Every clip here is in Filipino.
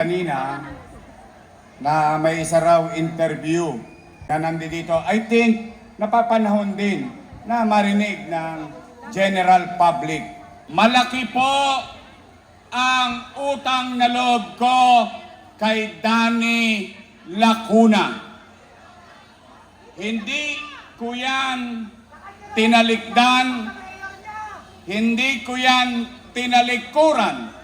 kanina na may isa raw interview na nandito. I think napapanahon din na marinig ng general public. Malaki po ang utang na loob ko kay Danny Lacuna. Hindi ko yan tinalikdan, hindi ko yan tinalikuran.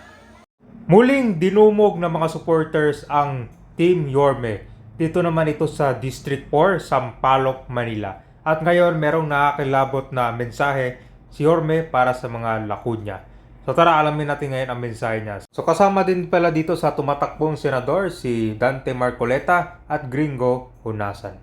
Muling dinumog ng mga supporters ang Team Yorme. Dito naman ito sa District 4, Sampaloc, Manila. At ngayon merong nakakilabot na mensahe si Yorme para sa mga Lacunya. So tara alamin natin ngayon ang mensahe niya. So kasama din pala dito sa tumatakbong senador si Dante Marcoleta at Gringo Hunasan.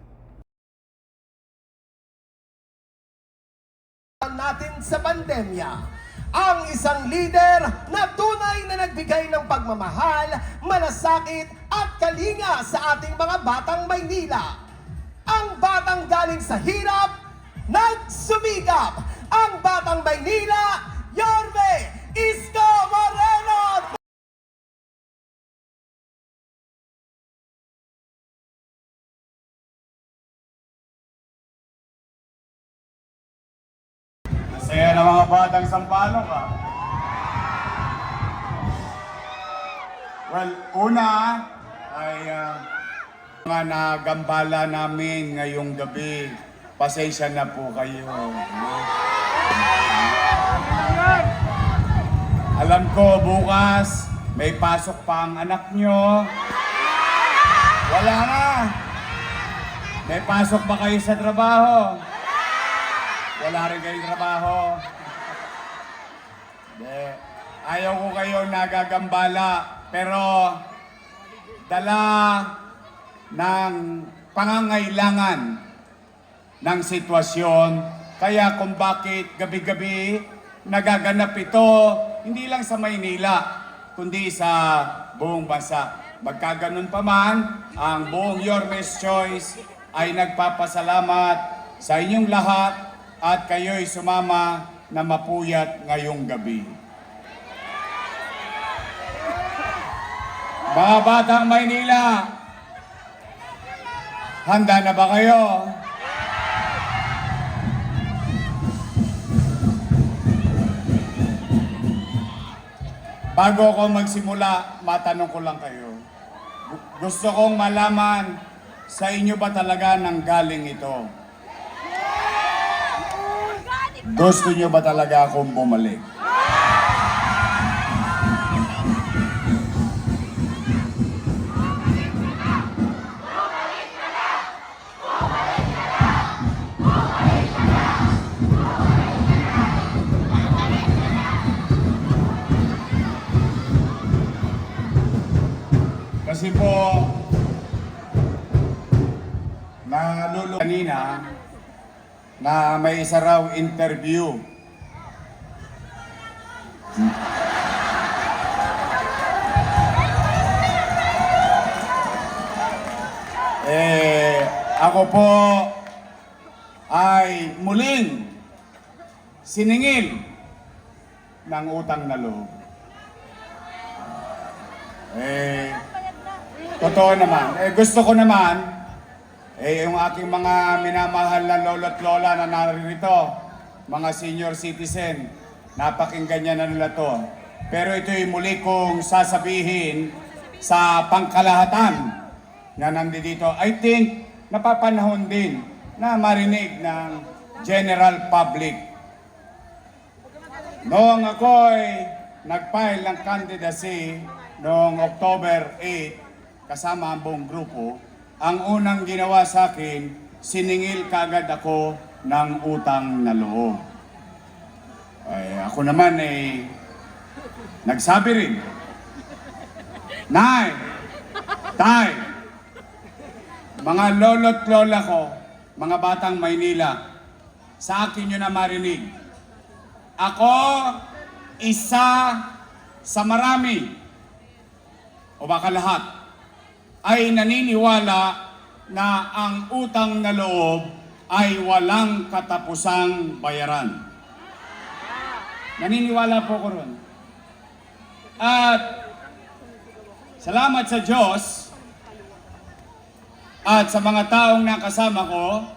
natin sa pandemya. Ang isang leader na tunay na nagbigay ng pagmamahal, malasakit at kalinga sa ating mga batang Maynila. Ang batang galing sa hirap, nagsumikap. Ang batang Maynila, Yorme Isko Moreno! Batang sampalok ah. Well, una ay ah, mga nagambala namin ngayong gabi. Pasensya na po kayo. Alam ko bukas may pasok pa ang anak nyo. Wala na. May pasok ba kayo sa trabaho? Wala rin kayong trabaho. Ayaw ko kayo nagagambala. Pero dala ng pangangailangan ng sitwasyon. Kaya kung bakit gabi-gabi nagaganap ito, hindi lang sa Maynila, kundi sa buong bansa. Magkaganon pa man, ang buong Yormes Choice ay nagpapasalamat sa inyong lahat at kayo'y sumama na mapuyat ngayong gabi. Mga batang Maynila, handa na ba kayo? Bago ako magsimula, matanong ko lang kayo. Gu- Gusto kong malaman sa inyo ba talaga nang galing ito? Gusto nyo ba talaga akong bumalik? Kasi po, nalulung kanina na may isa raw interview. Eh, ako po ay muling siningil ng utang na loob. Eh, totoo naman. Eh, gusto ko naman, eh, yung aking mga minamahal na lolo at lola na naririto, mga senior citizen, napakinggan niya na nila to. Pero ito'y muli kong sasabihin sa pangkalahatan na nandito. I think napapanahon din na marinig ng general public. Noong ako'y nag-file ng candidacy noong October 8, kasama ang buong grupo, ang unang ginawa sa akin, siningil kagad ako ng utang na loob. Ay, ako naman ay nagsabi rin, Nay, Tay, mga lolo't lola ko, mga batang Maynila, sa akin nyo na marinig. Ako, isa sa marami, o baka lahat, ay naniniwala na ang utang na loob ay walang katapusang bayaran. Naniniwala po ko ron. At Salamat sa Diyos at sa mga taong nakasama ko,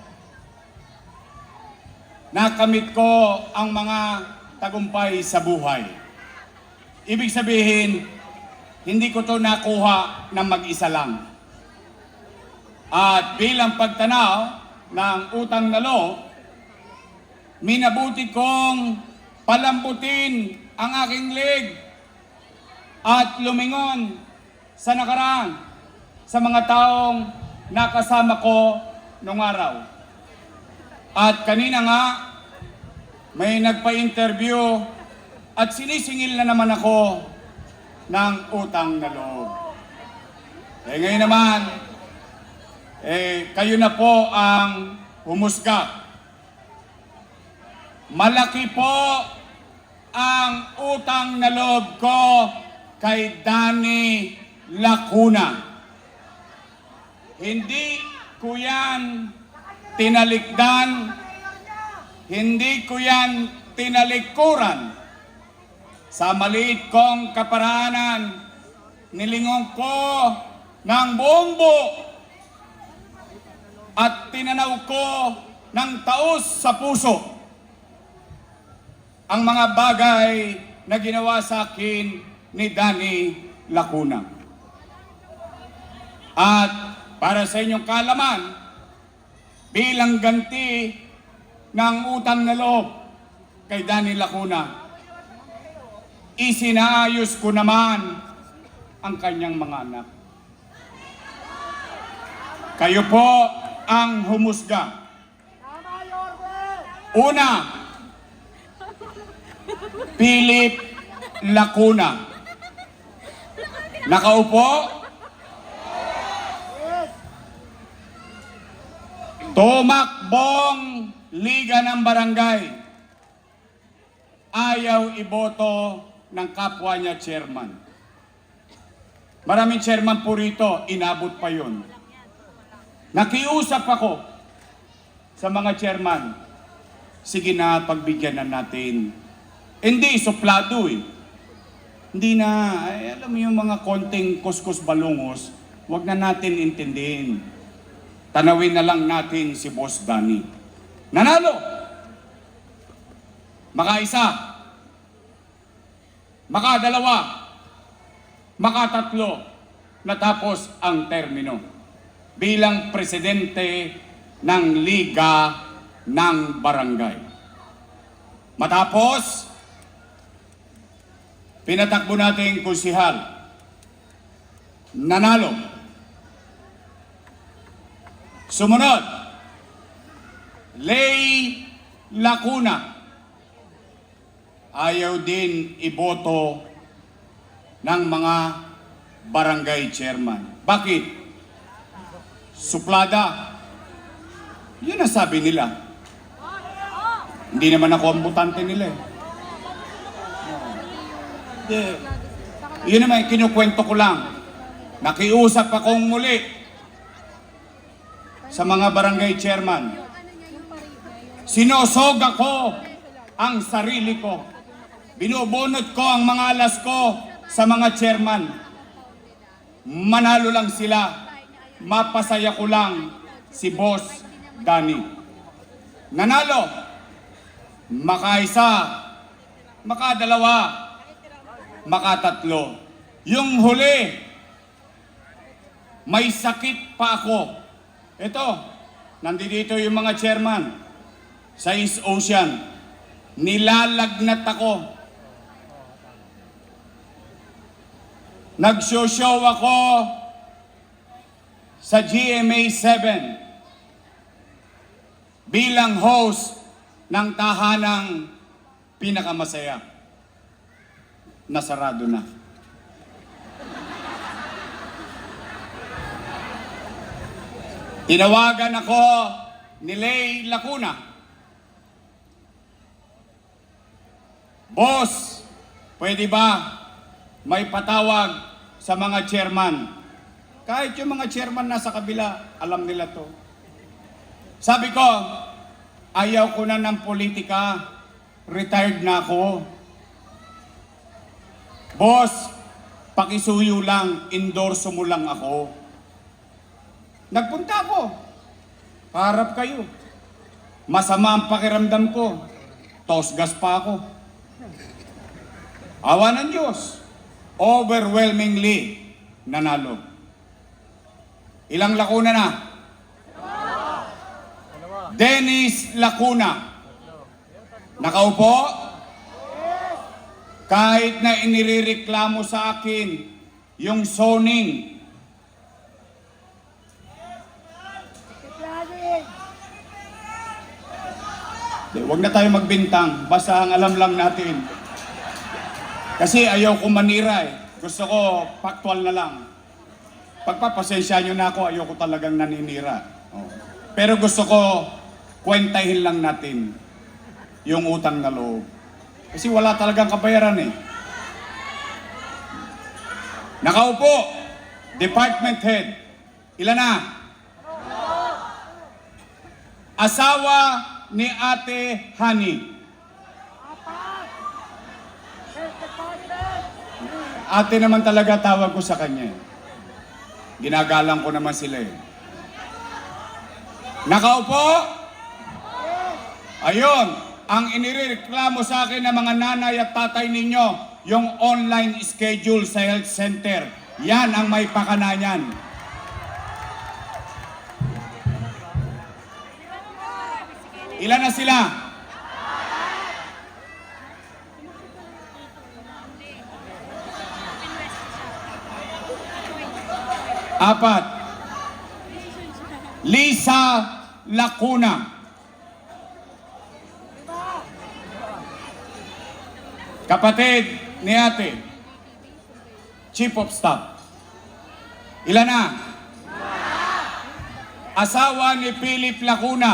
nakamit ko ang mga tagumpay sa buhay. Ibig sabihin, hindi ko to nakuha ng mag-isa lang. At bilang pagtanaw ng utang na loob, minabuti kong palambutin ang aking leg at lumingon sa nakaraan sa mga taong nakasama ko nung araw. At kanina nga, may nagpa-interview at sinisingil na naman ako ng utang na loob. Eh ngayon naman, eh kayo na po ang humusga. Malaki po ang utang na loob ko kay Danny Lacuna. Hindi ko yan tinalikdan, hindi ko yan tinalikuran. Sa maliit kong kaparanan, nilingon ko ng buong buo at tinanaw ko ng taos sa puso ang mga bagay na ginawa sa akin ni Danny Lacuna. At para sa inyong kalaman, bilang ganti ng utang na loob kay Danny Lacuna, isinaayos ko naman ang kanyang mga anak. Kayo po ang humusga. Una, Philip Lacuna. Nakaupo? Tumakbong Liga ng Barangay. Ayaw iboto ng kapwa niya chairman. Maraming chairman po rito, inabot pa yun. Nakiusap ako sa mga chairman. Sige na, pagbigyan na natin. Hindi, suplado eh. Hindi na, ay, alam mo yung mga konting kuskus balungos, wag na natin intindihin. Tanawin na lang natin si Boss Danny. Nanalo! Makaisa. Makadalawa. Makatatlo. Natapos ang termino. Bilang presidente ng Liga ng Barangay. Matapos, pinatakbo natin kusihal. Nanalo. Sumunod, Lay Lacuna. Ayaw din iboto ng mga barangay chairman. Bakit? Suplada. Yun ang sabi nila. Hindi naman ako ang butante nila eh. Hindi. Yun naman, kinukwento ko lang. Nakiusap akong muli sa mga barangay chairman. Sinosog ako ang sarili ko. Binubunot ko ang mga alas ko sa mga chairman. Manalo lang sila. Mapasaya ko lang si Boss Danny. Nanalo. Makaisa. Makadalawa. Makatatlo. Yung huli, may sakit pa ako. Ito, nandito yung mga chairman sa East Ocean. Nilalagnat ako. Nagshow-show ako sa GMA 7 bilang host ng tahanang pinakamasaya. Nasarado na. Tinawagan ako ni Lay Lacuna. Boss, pwede ba may patawag sa mga chairman? Kahit yung mga chairman nasa kabila, alam nila to. Sabi ko, ayaw ko na ng politika. Retired na ako. Boss, pakisuyo lang, endorso mo lang ako. Nagpunta ako. Harap kayo. Masama ang pakiramdam ko. Tosgas pa ako. Awa ng Diyos. Overwhelmingly nanalo. Ilang lakuna na? Dennis Lacuna. Nakaupo? Kahit na inireklamo sa akin yung zoning, Huwag na tayo magbintang, basta ang alam lang natin. Kasi ayaw ko manira eh. Gusto ko factual na lang. Pagpapasensya nyo na ako, ayaw ko talagang naninira. Oh. Pero gusto ko kwentahin lang natin yung utang na loob. Kasi wala talagang kabayaran eh. Nakaupo, department head. Ilan na? Asawa ni Ate Honey. Ate naman talaga tawag ko sa kanya. eh. Ginagalang ko naman sila eh. Nakaupo? Ayun, ang inireklamo sa akin ng mga nanay at tatay ninyo, yung online schedule sa health center. Yan ang may pakana niyan. Ilan na sila? Apat. Lisa Lacuna. Kapatid ni ate. Chief of Staff. Ilan na? Asawa ni Philip Lacuna.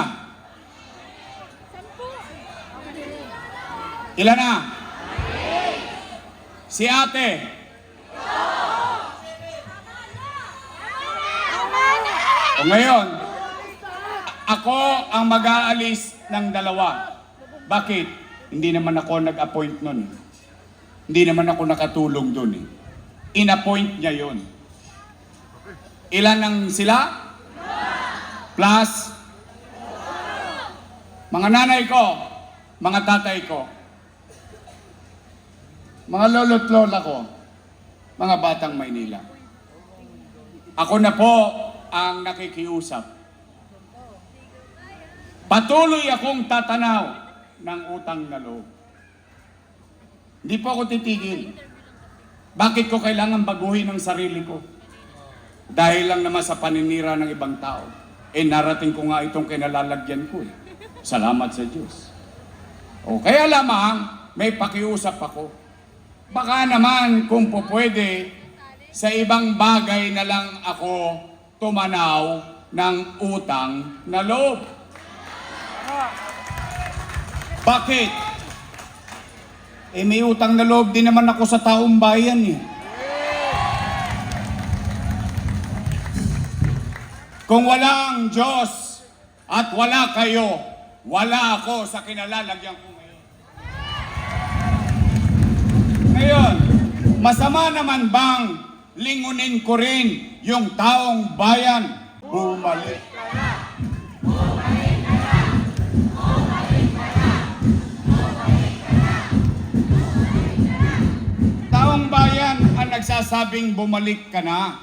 Ilan na? Si ate. O ngayon, ako ang mag-aalis ng dalawa. Bakit? Hindi naman ako nag-appoint nun. Hindi naman ako nakatulong dun eh. In-appoint niya yon. Ilan ang sila? Plus, mga nanay ko, mga tatay ko, mga lolo't lola ko, mga batang Maynila. Ako na po ang nakikiusap. Patuloy akong tatanaw ng utang na loob. Hindi po ako titigil. Bakit ko kailangan baguhin ang sarili ko? Dahil lang naman sa paninira ng ibang tao. Eh narating ko nga itong kinalalagyan ko eh. Salamat sa Diyos. O kaya lamang may pakiusap ako. Baka naman kung po pwede, sa ibang bagay na lang ako tumanaw ng utang na loob. Bakit? Eh may utang na loob din naman ako sa taong bayan eh. Kung walang Diyos at wala kayo, wala ako sa kinalalagyan ko ngayon. Ngayon, masama naman bang lingunin ko rin yung taong bayan? Bumalik. Taong bayan ang nagsasabing bumalik ka na.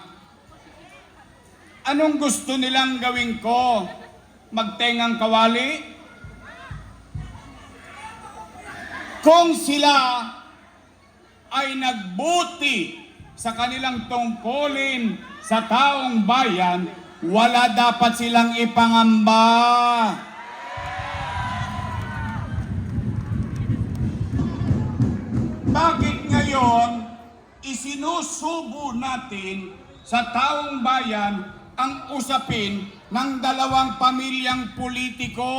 Anong gusto nilang gawin ko? Magtengang kawali? Kung sila ay nagbuti sa kanilang tungkulin sa taong bayan, wala dapat silang ipangamba. Bakit ngayon isinusubo natin sa taong bayan ang usapin ng dalawang pamilyang politiko?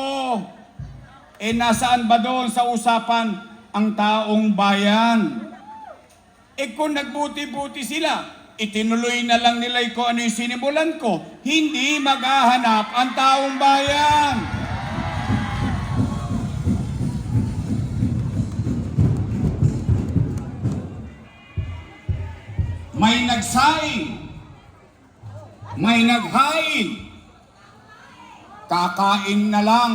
Eh nasaan ba doon sa usapan ang taong bayan? Eh kung nagbuti-buti sila, itinuloy na lang nila kung ano yung sinimulan ko. Hindi maghahanap ang taong bayan. may nagsaing, may naghain, kakain na lang,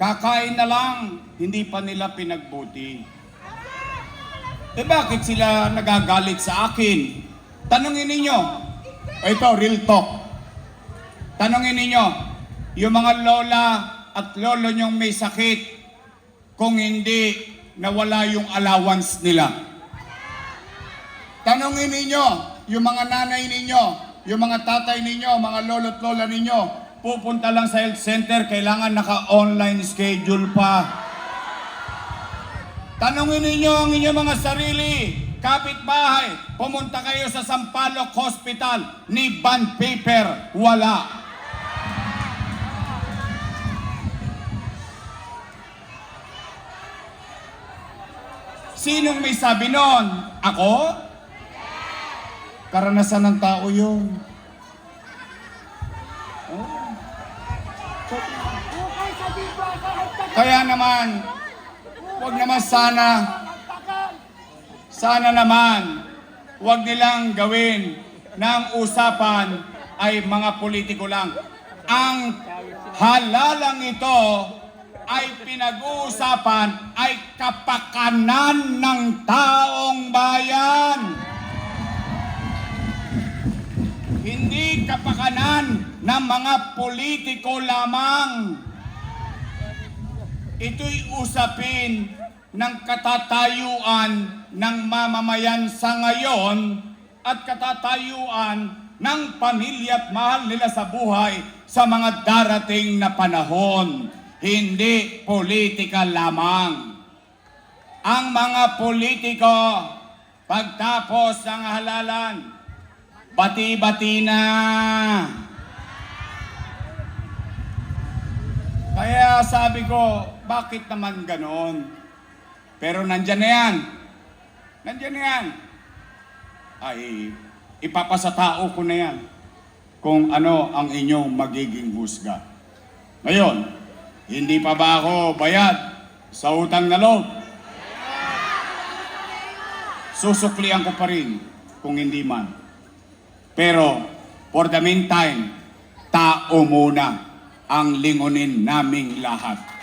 kakain na lang, hindi pa nila pinagbuti. Eh bakit sila nagagalit sa akin? Tanungin ninyo. Ito, real talk. Tanungin ninyo, yung mga lola at lolo nyong may sakit, kung hindi nawala yung allowance nila. Tanungin ninyo, yung mga nanay ninyo, yung mga tatay ninyo, mga lolo at lola ninyo, pupunta lang sa health center, kailangan naka-online schedule pa. Tanungin ninyo ang inyong mga sarili, kapitbahay, pumunta kayo sa Sampaloc Hospital, ni bond paper, wala. Sinong may sabi nun? Ako? Karanasan ng tao yun. Oh. Kaya naman, wag naman sana, sana naman, wag nilang gawin ang usapan ay mga politiko lang. Ang halalang ito ay pinag-uusapan ay kapakanan ng taong bayan. Hindi kapakanan ng mga politiko lamang. Ito'y usapin ng katatayuan ng mamamayan sa ngayon at katatayuan ng pamilya at mahal nila sa buhay sa mga darating na panahon. Hindi politika lamang. Ang mga politiko, pagtapos ng halalan, bati-bati na. Kaya sabi ko, bakit naman ganon? Pero nandyan na yan. Nandyan na yan. Ay, ipapasa tao ko na yan kung ano ang inyong magiging husga. Ngayon, hindi pa ba ako bayad sa utang na loob? Susuklian ko pa rin kung hindi man. Pero, for the meantime, tao muna ang lingunin naming lahat.